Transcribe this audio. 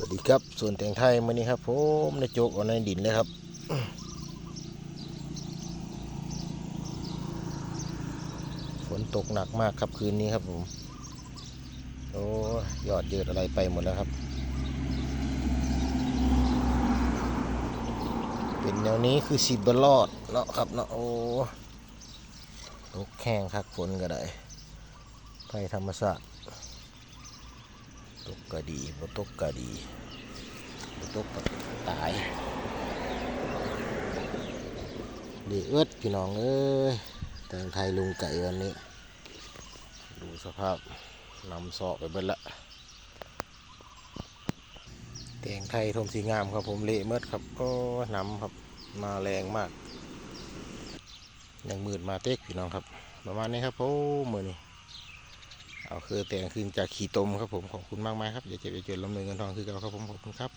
สวัสดีครับส่วนแตงไทยมื่อนี้ครับผมในโจกเอาในดินเลยครับฝนตกหนักมากครับคืนนี้ครับผมโอ้ยอดเยิดอะไรไปหมดแล้วครับ เป็นแนวนี้คือสิบรอดเนาะครับเนาะโอ้ตกแข้งคักฝนก็ได้ไปธรรมศาสตร์ ก็ดีบ่ตกก็ดีบ่ตกก็ตายดีเอิดพี่น้องเอ้ยแตงไทยลุงไก่วันนี้ ดูสภาพนำสอบไปเบิดละแตงไทยทมสีงามครับผมเละเมิดครับโอ้น้ำครับมาแรงมากยังมืดมาเต็กพี่น้องครับ ประมาณนี้ครับผมมือนี้เอา คือแต่งคืนจากขี่ตมครับผมขอบคุณมากมายครับอย่าเจ็บอย่าจนลำเนินเงินทองคือเราครับผมขอบคุณครับ